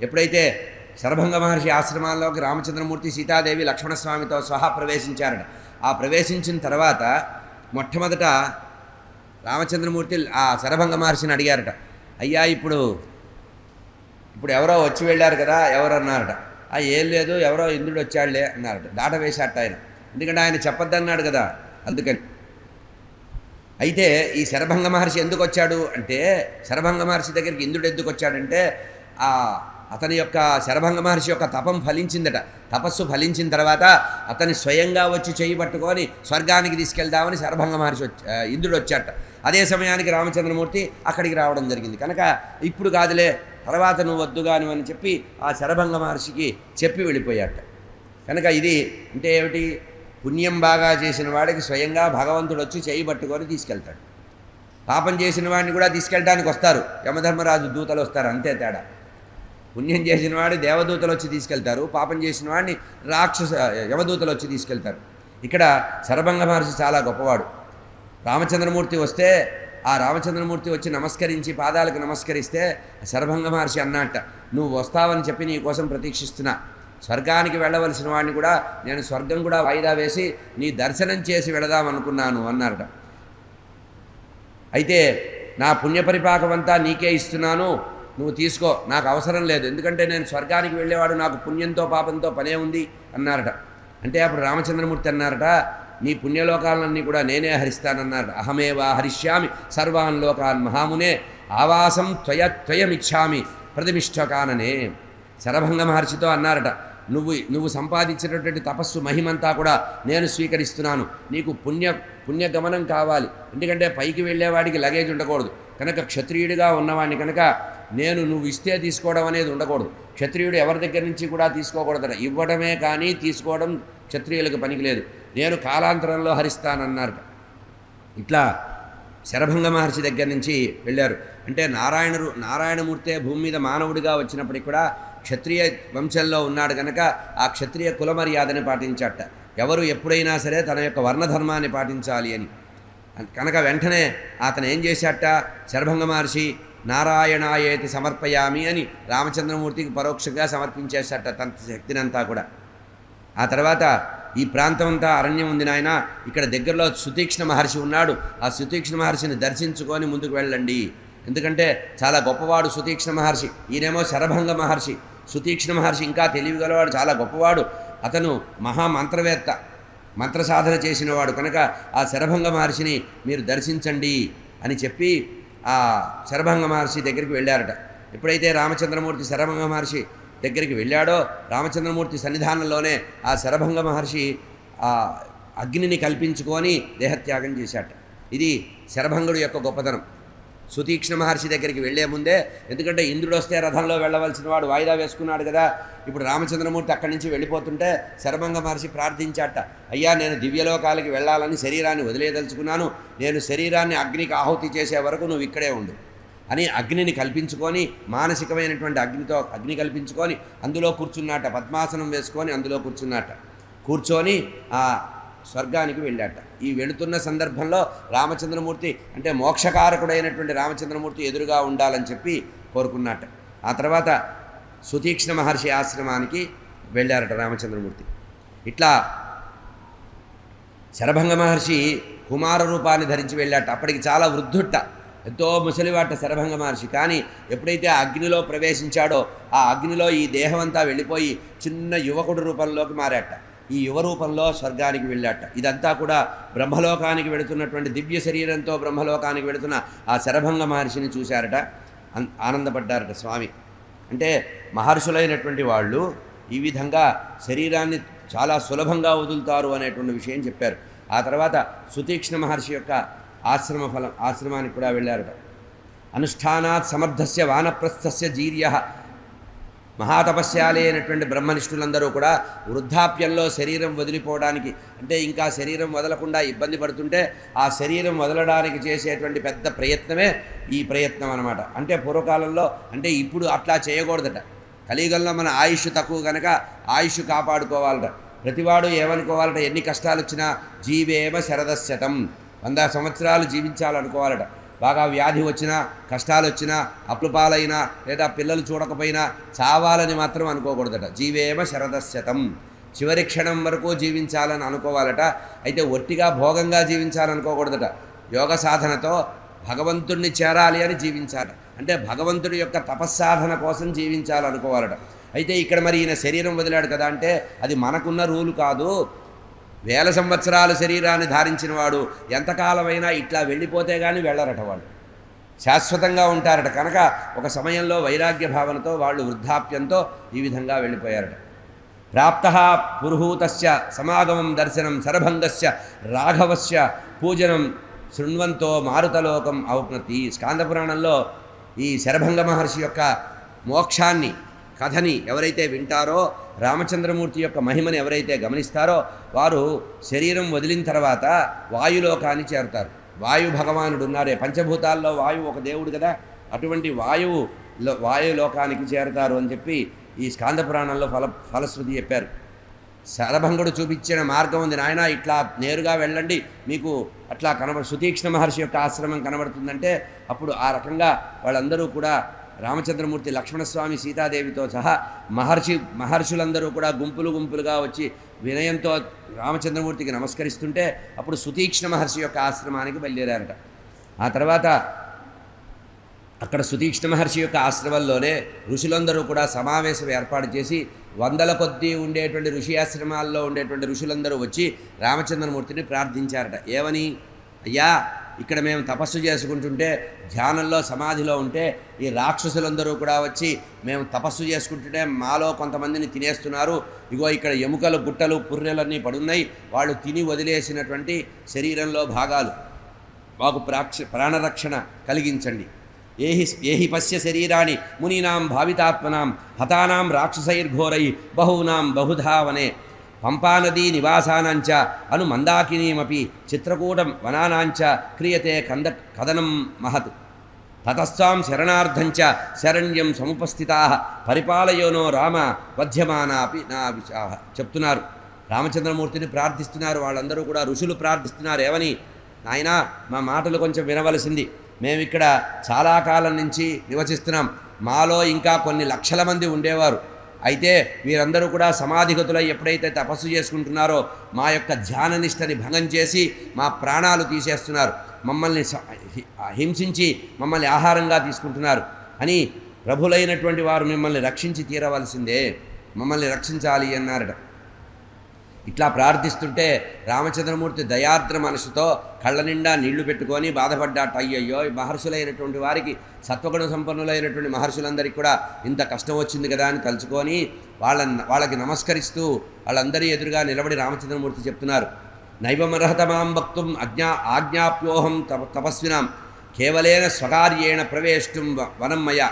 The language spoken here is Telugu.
ఎప్పుడైతే శరభంగ మహర్షి ఆశ్రమాల్లోకి రామచంద్రమూర్తి సీతాదేవి లక్ష్మణస్వామితో సహా ప్రవేశించారట ఆ ప్రవేశించిన తర్వాత మొట్టమొదట రామచంద్రమూర్తి ఆ శరభంగ మహర్షిని అడిగారట అయ్యా ఇప్పుడు ఇప్పుడు ఎవరో వచ్చి వెళ్ళారు కదా ఎవరు అన్నారట ఆ ఏం లేదు ఎవరో ఇంద్రుడు వచ్చాడులే అన్నారట దాట వేశాట ఆయన ఎందుకంటే ఆయన చెప్పొద్దన్నాడు కదా అందుకని. అయితే ఈ శరభంగ మహర్షి ఎందుకు వచ్చాడు అంటే శరభంగ మహర్షి దగ్గరికి ఇంద్రుడు ఎందుకు వచ్చాడంటే ఆ అతని యొక్క శరభంగ మహర్షి యొక్క తపం ఫలించిందట. తపస్సు ఫలించిన తర్వాత అతని స్వయంగా వచ్చి చేయి పట్టుకొని స్వర్గానికి తీసుకెళ్దామని శరభంగ మహర్షి వచ్చి ఇంద్రుడు వచ్చాట అదే సమయానికి రామచంద్రమూర్తి అక్కడికి రావడం జరిగింది. కనుక ఇప్పుడు కాదులే తర్వాత నువ్వు వద్దుగాను అని చెప్పి ఆ శరభంగ మహర్షికి చెప్పి వెళ్ళిపోయాట కనుక ఇది అంటే ఏమిటి? పుణ్యం బాగా చేసిన వాడికి స్వయంగా భగవంతుడు వచ్చి చేయి పట్టుకొని తీసుకెళ్తాడు. పాపం చేసిన వాడిని కూడా తీసుకెళ్ళడానికి వస్తారు. యమధర్మరాజు దూతలు వస్తారు అంతే తేడా. పుణ్యం చేసిన వాడు దేవదూతలు వచ్చి తీసుకెళ్తారు పాపం చేసిన వాడిని రాక్షస యవదూతలు వచ్చి తీసుకెళ్తారు. ఇక్కడ సరభంగ మహర్షి చాలా గొప్పవాడు. రామచంద్రమూర్తి వస్తే ఆ రామచంద్రమూర్తి వచ్చి నమస్కరించి పాదాలకు నమస్కరిస్తే శరభంగ మహర్షి అన్నట్ట నువ్వు వస్తావని చెప్పి నీ కోసం ప్రతీక్షిస్తున్నా. స్వర్గానికి వెళ్ళవలసిన వాడిని కూడా నేను స్వర్గం కూడా వాయిదా వేసి నీ దర్శనం చేసి వెళదాం అనుకున్నాను అన్నారట. అయితే నా పుణ్యపరిపాకమంతా నీకే ఇస్తున్నాను నువ్వు తీసుకో నాకు అవసరం లేదు. ఎందుకంటే నేను స్వర్గానికి వెళ్ళేవాడు నాకు పుణ్యంతో పాపంతో పనే ఉంది అన్నారట. అంటే అప్పుడు రామచంద్రమూర్తి అన్నారట నీ పుణ్యలోకాలన్నీ కూడా నేనే హరిస్తానన్నారట. అహమేవా హరిష్యామి సర్వాన్ లోకాన్ మహామునే ఆవాసం త్వయ త్వయమిచ్చామి ప్రతిమిష్టకాననే శరభంగ మహర్షితో అన్నారట నువ్వు నువ్వు సంపాదించినటువంటి తపస్సు మహిమంతా కూడా నేను స్వీకరిస్తున్నాను. నీకు పుణ్య పుణ్యగమనం కావాలి. ఎందుకంటే పైకి వెళ్ళేవాడికి లగేజ్ ఉండకూడదు. కనుక క్షత్రియుడిగా ఉన్నవాడిని కనుక నేను నువ్వు ఇస్తే తీసుకోవడం అనేది ఉండకూడదు. క్షత్రియుడు ఎవరి దగ్గర నుంచి కూడా తీసుకోకూడదట. ఇవ్వడమే కానీ తీసుకోవడం క్షత్రియులకు పనికి లేదు నేను కాలాంతరంలో హరిస్తానన్నారు. ఇట్లా శరభంగ మహర్షి దగ్గర నుంచి వెళ్ళారు. అంటే నారాయణరు నారాయణమూర్తే భూమి మీద మానవుడిగా వచ్చినప్పటికి కూడా క్షత్రియ వంశంలో ఉన్నాడు కనుక ఆ క్షత్రియ కుల మర్యాదని పాటించట. ఎవరు ఎప్పుడైనా సరే తన యొక్క వర్ణధర్మాన్ని పాటించాలి అని. కనుక వెంటనే అతను ఏం చేశాట? శరభంగ మహర్షి నారాయణాయేతి సమర్పయామి అని రామచంద్రమూర్తికి పరోక్షంగా సమర్పించేశాట తన శక్తినంతా కూడా. ఆ తర్వాత ఈ ప్రాంతం అంతా అరణ్యం ఉంది నాయన ఇక్కడ దగ్గరలో సుతీక్ష్ణ మహర్షి ఉన్నాడు. ఆ సుతీక్ష్ణ మహర్షిని దర్శించుకొని ముందుకు వెళ్ళండి. ఎందుకంటే చాలా గొప్పవాడు సుతీక్ష్ణ మహర్షి. ఈయనేమో శరభంగ మహర్షి. సుతీక్ష్ణ మహర్షి ఇంకా తెలివిగలవాడు చాలా గొప్పవాడు. అతను మహామంత్రవేత్త. మంత్ర సాధన చేసినవాడు కనుక ఆ శరభంగ మహర్షిని మీరు దర్శించండి అని చెప్పి ఆ శరభంగ మహర్షి దగ్గరికి వెళ్ళారట. ఎప్పుడైతే రామచంద్రమూర్తి శరభంగ మహర్షి దగ్గరికి వెళ్ళాడో రామచంద్రమూర్తి సన్నిధానంలోనే ఆ శరభంగ మహర్షి ఆ అగ్నిని కల్పించుకొని దేహత్యాగం చేశాట. ఇది శరభంగుడు యొక్క గొప్పతనం. సుతీక్ష్ణ మహర్షి దగ్గరికి వెళ్ళే ముందే ఎందుకంటే ఇంద్రుడు వస్తే రథంలో వెళ్ళవలసిన వాడు వాయిదా వేసుకున్నాడు కదా. ఇప్పుడు రామచంద్రమూర్తి అక్కడి నుంచి వెళ్ళిపోతుంటే శరభంగ మహర్షి ప్రార్థించాట అయ్యా నేను దివ్యలోకాలకి వెళ్ళాలని శరీరాన్ని వదిలేదలుచుకున్నాను. నేను శరీరాన్ని అగ్నికి ఆహుతి చేసే వరకు నువ్వు ఇక్కడే ఉండు. అని అగ్నిని కల్పించుకొని మానసికమైనటువంటి అగ్నితో అగ్ని కల్పించుకొని అందులో కూర్చున్నాట పద్మాసనం వేసుకొని అందులో కూర్చున్నాట. కూర్చొని స్వర్గానికి వెళ్ళాట ఈ వెళుతున్న సందర్భంలో రామచంద్రమూర్తి అంటే మోక్షకారకుడైనటువంటి రామచంద్రమూర్తి ఎదురుగా ఉండాలని చెప్పి కోరుకున్నట్ట ఆ తర్వాత సుతీక్ష్ణ మహర్షి ఆశ్రమానికి వెళ్ళారట రామచంద్రమూర్తి. ఇట్లా శరభంగ మహర్షి కుమార రూపాన్ని ధరించి వెళ్ళాట. అప్పటికి చాలా వృద్ధుట్ట ఎంతో ముసలివాట శరభంగ మహర్షి. కానీ ఎప్పుడైతే ఆ అగ్నిలో ప్రవేశించాడో ఆ అగ్నిలో ఈ దేహం అంతా వెళ్ళిపోయి చిన్న యువకుడు రూపంలోకి మారాట. ఈ యువరూపంలో స్వర్గానికి వెళ్ళాట. ఇదంతా కూడా బ్రహ్మలోకానికి వెళుతున్నటువంటి దివ్య శరీరంతో బ్రహ్మలోకానికి వెళుతున్న ఆ శరభంగ మహర్షిని చూశారట. అన్- ఆనందపడ్డారట స్వామి. అంటే మహర్షులైనటువంటి వాళ్ళు ఈ విధంగా శరీరాన్ని చాలా సులభంగా వదులుతారు అనేటువంటి విషయం చెప్పారు. ఆ తర్వాత సుతీక్ష్ణ మహర్షి యొక్క ఆశ్రమ ఫలం ఆశ్రమానికి కూడా వెళ్ళారట. అనుష్ఠానాత్ సమర్థస్య వానప్రస్థస్య జీర్య మహాతపస్యాలే అయినటువంటి బ్రహ్మనిష్ఠులందరూ కూడా వృద్ధాప్యంలో శరీరం వదిలిపోవడానికి అంటే ఇంకా శరీరం వదలకుండా ఇబ్బంది పడుతుంటే ఆ శరీరం వదలడానికి చేసేటువంటి పెద్ద ప్రయత్నమే ఈ ప్రయత్నం అనమాట అంటే పూర్వకాలంలో అంటే ఇప్పుడు అట్లా చేయకూడదట. కలియుగంలో మన ఆయుష్ తక్కువ కనుక ఆయుష్ కాపాడుకోవాలట. ప్రతివాడు ఏమనుకోవాలట? ఎన్ని కష్టాలు వచ్చినా జీవేమ శరదశతం వంద సంవత్సరాలు జీవించాలనుకోవాలట. బాగా వ్యాధి వచ్చినా కష్టాలు వచ్చినా అప్పుల పాలైనా లేదా పిల్లలు చూడకపోయినా చావాలని మాత్రం అనుకోకూడదట. జీవేమ శరదశతం చివరి క్షణం వరకు జీవించాలని అనుకోవాలట. అయితే ఒట్టిగా భోగంగా జీవించాలనుకోకూడదట యోగ సాధనతో భగవంతుణ్ణి చేరాలి అని జీవించాలి. అంటే భగవంతుడి యొక్క తపస్సాధన కోసం జీవించాలనుకోవాలట. అయితే ఇక్కడ మరి ఈయన శరీరం వదిలాడు కదా అంటే అది మనకున్న రూలు కాదు. వేల సంవత్సరాల శరీరాన్ని ధారించిన వాడు ఎంతకాలమైనా ఇట్లా వెళ్ళిపోతే కానీ వెళ్ళరట వాళ్ళు. శాశ్వతంగా ఉంటారట. కనుక ఒక సమయంలో వైరాగ్య భావనతో వాళ్ళు వృద్ధాప్యంతో ఈ విధంగా వెళ్ళిపోయారట. ప్రాప్త పురుహూతస్య సమాగమం దర్శనం సరభంగస్య రాఘవస్య పూజనం శృణ్వంతో మారుతలోకం అవుప్నతి స్కాందపురాణంలో ఈ శరభంగ మహర్షి యొక్క మోక్షాన్ని కథని ఎవరైతే వింటారో రామచంద్రమూర్తి యొక్క మహిమని ఎవరైతే గమనిస్తారో వారు శరీరం వదిలిన తర్వాత వాయులోకాన్ని చేరుతారు. వాయు భగవానుడు ఉన్నారే. పంచభూతాల్లో వాయువు ఒక దేవుడు కదా. అటువంటి వాయువు లో- వాయులోకానికి చేరుతారు అని చెప్పి ఈ స్కాంద పురాణంలో ఫల ఫలశ్రుతి చెప్పారు. శరభంగుడు చూపించిన మార్గం ఉంది. నాయన ఇట్లా నేరుగా వెళ్ళండి. మీకు అట్లా కనబడ సుతీక్ష్ణ మహర్షి యొక్క ఆశ్రమం కనబడుతుందంటే అప్పుడు ఆ రకంగా వాళ్ళందరూ కూడా రామచంద్రమూర్తి లక్ష్మణస్వామి సీతాదేవితో సహా మహర్షి మహర్షులందరూ కూడా గుంపులు గుంపులుగా వచ్చి వినయంతో రామచంద్రమూర్తికి నమస్కరిస్తుంటే అప్పుడు సుతీక్ష్ణ మహర్షి యొక్క ఆశ్రమానికి బయలుదేరారట. ఆ తర్వాత అక్కడ సుతీక్ష్ణ మహర్షి యొక్క ఆశ్రమంలోనే ఋషులందరూ కూడా సమావేశం ఏర్పాటు చేసి వందల కొద్దీ ఉండేటువంటి ఋషి ఆశ్రమాల్లో ఉండేటువంటి ఋషులందరూ వచ్చి రామచంద్రమూర్తిని ప్రార్థించారట. ఏమని? అయ్యా ఇక్కడ మేము తపస్సు చేసుకుంటుంటే ధ్యానంలో సమాధిలో ఉంటే ఈ రాక్షసులందరూ కూడా వచ్చి మేము తపస్సు చేసుకుంటుంటే మాలో కొంతమందిని తినేస్తున్నారు. ఇగో ఇక్కడ ఎముకలు గుట్టలు పుర్రెలన్నీ పడున్నాయి. వాళ్ళు తిని వదిలేసినటువంటి శరీరంలో భాగాలు. మాకు ప్రాక్ష ప్రాణరక్షణ కలిగించండి. ఏహి ఏహి పశ్య శరీరాన్ని మునీనాం భావితాత్మనాం హతానాం రాక్షసైర్ఘోరై బహూనాం బహుధావనే పంపానదీ నివాసానాంచ అను మందాకినీమీ చిత్రకూటం వనానాంచ క్రియతే కంద కథనం మహత్. తతస్వాం శరణార్థంచ శరణ్యం సముపస్థితా పరిపాలయోనో రామ వధ్యమానాపి నా విశాహ చెప్తున్నారు. రామచంద్రమూర్తిని ప్రార్థిస్తున్నారు వాళ్ళందరూ కూడా ఋషులు ప్రార్థిస్తున్నారు. ఏమని? నాయనా మా మాటలు కొంచెం వినవలసింది. మేమిక్కడ చాలా కాలం నుంచి నివసిస్తున్నాం. మాలో ఇంకా కొన్ని లక్షల మంది ఉండేవారు. అయితే వీరందరూ కూడా సమాధిగతులై ఎప్పుడైతే తపస్సు చేసుకుంటున్నారో మా యొక్క ధ్యాననిష్టని భంగం చేసి మా ప్రాణాలు తీసేస్తున్నారు. మమ్మల్ని హింసించి మమ్మల్ని ఆహారంగా తీసుకుంటున్నారు. అని ప్రభులైనటువంటి వారు మిమ్మల్ని రక్షించి తీరవలసిందే. మమ్మల్ని రక్షించాలి అన్నారట. ఇట్లా ప్రార్థిస్తుంటే రామచంద్రమూర్తి దయార్ద్ర మనసుతో కళ్ళ నిండా నీళ్ళు పెట్టుకొని బాధపడ్డాట అయ్యయ్యో ఈ మహర్షులైనటువంటి వారికి సత్వగుణ సంపన్నులైనటువంటి మహర్షులందరికీ కూడా ఇంత కష్టం వచ్చింది కదా అని తలుచుకొని వాళ్ళ వాళ్ళకి నమస్కరిస్తూ వాళ్ళందరి ఎదురుగా నిలబడి రామచంద్రమూర్తి చెప్తున్నారు. నైవమర్హతమాం వక్తుం అజ్ఞా ఆజ్ఞాప్యోహం తప తపస్వినాం. కేవలేన స్వకార్యేణ ప్రవేష్టం వనం మయ.